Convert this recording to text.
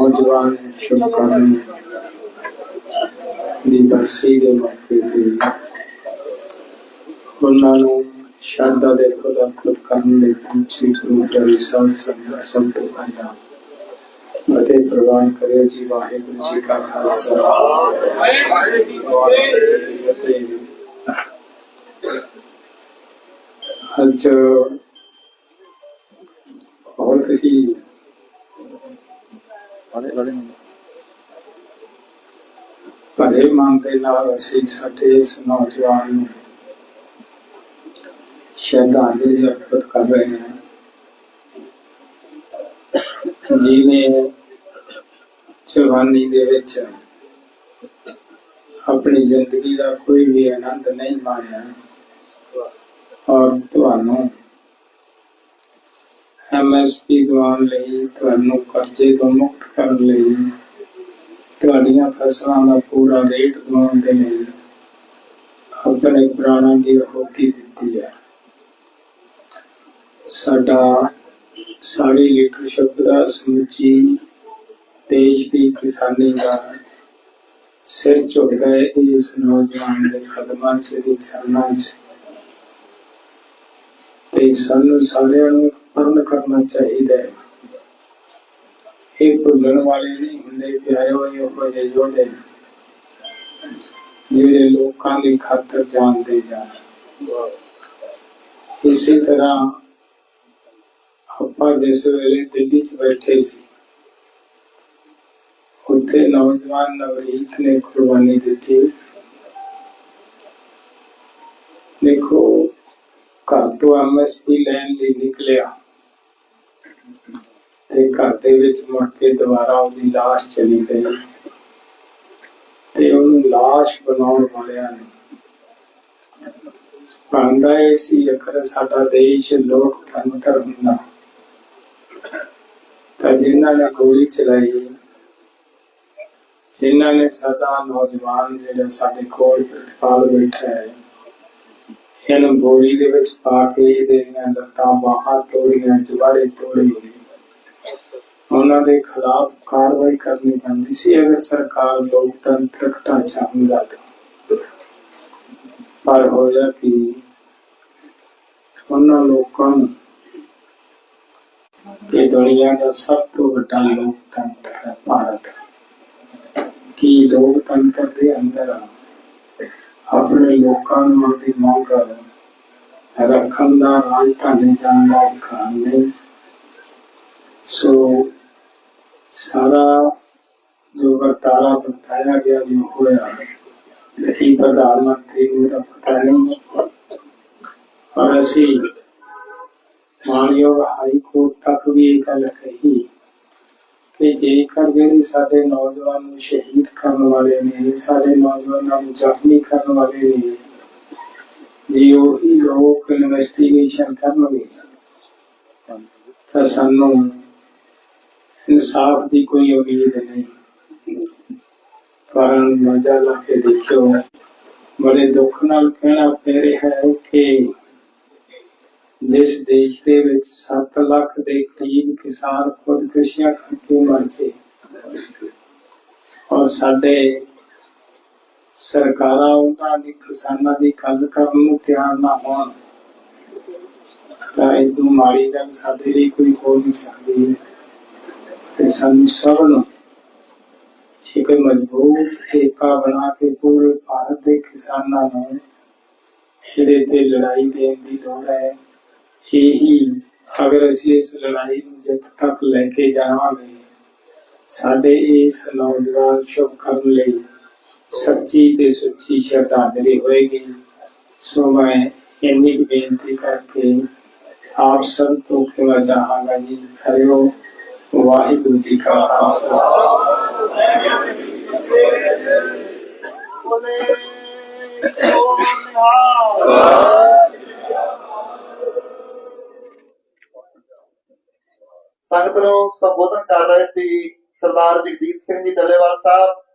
ਨੌਜਵਾਨ ਸ਼ੁਭਕਾਮਨਾਵਾਂ ਦੀ ਮੌਕੇ ਤੇ ਉਹਨਾਂ ਨੂੰ ਸ਼ਰਧਾ ਦੇ ਖੁਦਾ ਕਰਨ ਲਈ ਪਹੁੰਚੀ ਗੁਰੂ ਜੀ ਸੰਤ ਸੰਗਤ ਸਭ ਅਤੇ ਪ੍ਰਵਾਨ ਕਰਿਓ ਜੀ ਵਾਹਿਗੁਰੂ ਜੀ ਕਾ ਖਾਲਸਾ ਅੱਜ ਬਹੁਤ ਹੀ ਭਰੇ ਮਨ ਦੇ ਨਾਲ ਅਸੀਂ ਸਾਡੇ ਇਸ ਨੌਜਵਾਨ ਨੂੰ ਸ਼ਰਧਾਂਜਲੀ ਅਰਪਿਤ ਕਰ ਰਹੇ ਹਾਂ। ਜਿਵੇਂ ਜਵਾਨੀ ਦੇ ਵਿੱਚ ਆਪਣੀ ਜ਼ਿੰਦਗੀ ਦਾ ਕੋਈ ਵੀ ਆਨੰਦ ਨਹੀਂ ਮਾਣਿਆ ਔਰ ਤੁਹਾਨੂੰ ਐਮਐਸਪੀ ਦਿਵਾਉਣ ਲਈ, ਤੁਹਾਨੂੰ ਕਰਜ਼ੇ ਤੋਂ ਮੁਕਤ ਕਰਨ ਲਈ, ਤੁਹਾਡੀਆਂ ਫਸਲਾਂ ਦਾ ਪੂਰਾ ਰੇਟ ਦਿਵਾਉਣ ਦੇ ਲਈ ਆਪਣੇ ਪ੍ਰਾਣਾਂ ਦੀ ਆਹੁਤੀ ਦਿੱਤੀ ਹੈ। ਸਾਡਾ ਸਾਰੀ ਲੀਡਰਸ਼ਿਪ ਦਾ ਸਮੁੱਚੀ ਦੇਸ਼ ਦੀ ਕਿਸਾਨੀ ਦਾ ਸਿਰ ਝੁਕਦਾ ਹੈ, ਇਸ ਨੌਜਵਾਨ ਦੇ ਕਦਮਾਂ 'ਚ, ਦੀ ਚਰਨਾਂ 'ਚ। ਤੇ ਸਾਨੂੰ ਸਾਰਿਆਂ ਨੂੰ ਪਰਨ ਕਰਨਾ ਚਾਹੀਦਾ ਹੈ। ਇਹ ਭੁੱਲਣ ਵਾਲੇ ਨਹੀਂ ਹੁੰਦੇ ਪਿਆਰਿਓ ਇਹ ਉਹ ਜਿਹੇ ਯੋਧੇ ਜਿਹੜੇ ਲੋਕਾਂ ਦੀ ਖਾਤਰ ਜਾਣਦੇ ਜਾਣ ਇਸੇ ਤਰ੍ਹਾਂ ਆਪਾਂ ਜਿਸ ਵੇਲੇ ਦਿੱਲੀ 'ਚ ਬੈਠੇ ਸੀ, ਉੱਥੇ ਨੌਜਵਾਨ ਨਵਰੀਤ ਨੇ ਕੁਰਬਾਨੀ ਦਿੱਤੀ। ਦੇਖੋ, ਘਰ ਤੋਂ ਐਮਐਸਪੀ ਲੈਣ ਲਈ ਨਿਕਲਿਆ। ਤੇ ਘਰ ਦੇ ਵਿੱਚ ਮੁੜ ਕੇ ਦੁਬਾਰਾ ਉਹਦੀ ਲਾਸ਼ ਚਲੀ ਗਈ। ਤੇ ਉਹਨੂੰ ਲਾਸ਼ ਬਣਾਉਣ ਵਾਲਿਆਂ ਨੇ ਪਾਂਦਾ ਇਹ ਸੀ ਅਕਰ ਸਾਡਾ ਦੇਸ਼ ਲੋਕ ਧਰਮ ਹੁੰਦਾ ਤਾਂ ਜਿਨ੍ਹਾਂ ਨੇ ਗੋਲੀ ਚਲਾਈ, ਜਿਨ੍ਹਾਂ ਨੇ ਸਦਾ ਨੌਜਵਾਨ ਜਿਹੜਾ ਸਾਡੇ ਕੋਲ ਪ੍ਰਤਪਾਲ ਬੈਠਾ ਹੈ ਇਹਨੂੰ ਗੋਲੀ ਦੇ ਵਿੱਚ ਪਾ ਕੇ ਇਹਦੀਆਂ ਲੱਤਾਂ ਬਾਹਾਂ ਤੋੜੀਆਂ, ਜਵਾੜੇ ਤੋੜੇ ਉਹਨਾਂ ਦੇ ਖਿਲਾਫ ਕਾਰਵਾਈ ਕਰਨੀ ਪੈਂਦੀ ਸੀ, ਅਗਰ ਸਰਕਾਰ ਲੋਕਤੰਤਰਕ ਢਾਂਚਾ ਹੁੰਦਾ ਤਾਂ ਪਰ ਹੋਇਆ ਕਿ? ਉਹਨਾਂ ਲੋਕਾਂ ਨੂੰ ਇਹ ਦੁਨੀਆ ਦਾ ਸਭ ਤੋਂ ਵੱਡਾ ਲੋਕਤੰਤਰ ਹੈ, ਭਾਰਤ। ਕੀ ਲੋਕਤੰਤਰ ਦੇ ਅੰਦਰ ਆਪਣੇ ਲੋਕਾਂ ਨੂੰ ਆਪਣੀ ਮੰਗ ਰੱਖਣ ਦਾ ਰਾਜਧਾਨੀ ਜਾਣ ਦਾ ਅਧਿਕਾਰ ਨਹੀਂ ਸੋ ਸਾਰਾ ਜੋ ਵਰਤਾਰਾ ਬਤਾਇਆ ਗਿਆ ਜੋ ਹੋਇਆ ਇਹ ਪ੍ਰਧਾਨ ਮੰਤਰੀ ਨੂੰ ਤਾਂ ਪਤਾ ਨਹੀਂ ਔਰ ਅਸੀਂ ਮਾਨਯੋਗ ਹਾਈ ਕੋਰਟ ਤੱਕ ਵੀ ਇਹ ਗੱਲ ਕਹੀ ਕਿ ਜੇਕਰ ਜਿਹੜੇ ਸਾਡੇ ਨੌਜਵਾਨ ਨੂੰ ਸ਼ਹੀਦ ਕਰਨ ਵਾਲੇ ਨੇ, ਸਾਡੇ ਨੌਜਵਾਨਾਂ ਨੂੰ ਜ਼ਖਮੀ ਕਰਨ ਵਾਲੇ ਨੇ, ਜੇ ਉਹੀ ਲੋਕ ਇਨਵੈਸਟੀਗੇਸ਼ਨ ਕਰਨਗੇ, ਤਾਂ ਸਾਨੂੰ ਇਨਸਾਫ ਦੀ ਕੋਈ ਉਮੀਦ ਨਹੀਂ। ਪਰ ਮਜ਼ਾ ਲਾ ਕੇ ਦੇਖਿਓ, ਬੜੇ ਦੁੱਖ ਨਾਲ ਕਹਿਣਾ ਪੈ ਰਿਹਾ ਹੈ ਕਿ ਜਿਸ ਦੇਸ਼ ਦੇ ਵਿੱਚ 7 ਲੱਖ ਦੇ ਕਰੀਬ ਕਿਸਾਨ ਖੁਦਕੁਸ਼ੀਆਂ ਕਰਕੇ ਮਰ ਔਰ ਸਾਡੇ ਸਰਕਾਰਾਂ, ਉਹਨਾਂ ਦੀ ਕਿਸਾਨਾਂ ਦੀ ਗੱਲ ਕਰਨ ਨੂੰ ਤਿਆਰ ਨਾ ਹੋਣ, ਤਾਂ ਇਦੋਂ ਮਾੜੀ ਗੱਲ ਸਾਡੇ ਲਈ ਕੋਈ ਹੋ ਨਹੀਂ ਸਕਦੀ। ਹੈ ਸਾਨੂੰ ਸਭ ਨੂੰ ਇੱਕ ਮਜ਼ਬੂਤ ਏਕਾ ਬਣਾ ਕੇ ਪੂਰੇ ਭਾਰਤ ਦੇ ਕਿਸਾਨਾਂ ਨੂੰ ਇਹਦੇ ਤੇ ਲੜਾਈ ਦੇਣ ਦੀ ਲੋੜ ਹੈ। ਇਹੀ ਅਗਰ ਅਸੀਂ ਇਸ ਲੜਾਈ ਨੂੰ ਜਿੱਤ ਤੱਕ ਲੈ ਕੇ ਜਾਵਾਂਗੇ, ਸਾਡੇ ਇਸ ਨੌਜਵਾਨ ਸ਼ੁਭ ਕਰਨ ਲਈ ਸੱਚੀ ਤੇ ਸੁੱਚੀ ਸ਼ਰਧਾਂਜਲੀ ਹੋਏਗੀ। ਸੋ ਮੈਂ ਇੰਨੀ ਬੇਨਤੀ ਕਰਕੇ ਆਪ ਸਭ ਤੋਂ ਖਿਮਾ ਚਾਹਾਂਗਾ ਜੀ ਹਰਿਓ ਵਾਹਿਗੁਰੂ ਜੀ ਕਾ ਖਾਲਸਾ। ਸੰਗਤ ਨੂੰ ਸੰਬੋਧਨ ਕਰ ਰਹੇ ਸੀ ਸਰਦਾਰ ਜਗਦੀਪ ਸਿੰਘ ਜੀ, ਡੱਲੇਵਾਲ ਸਾਹਿਬ।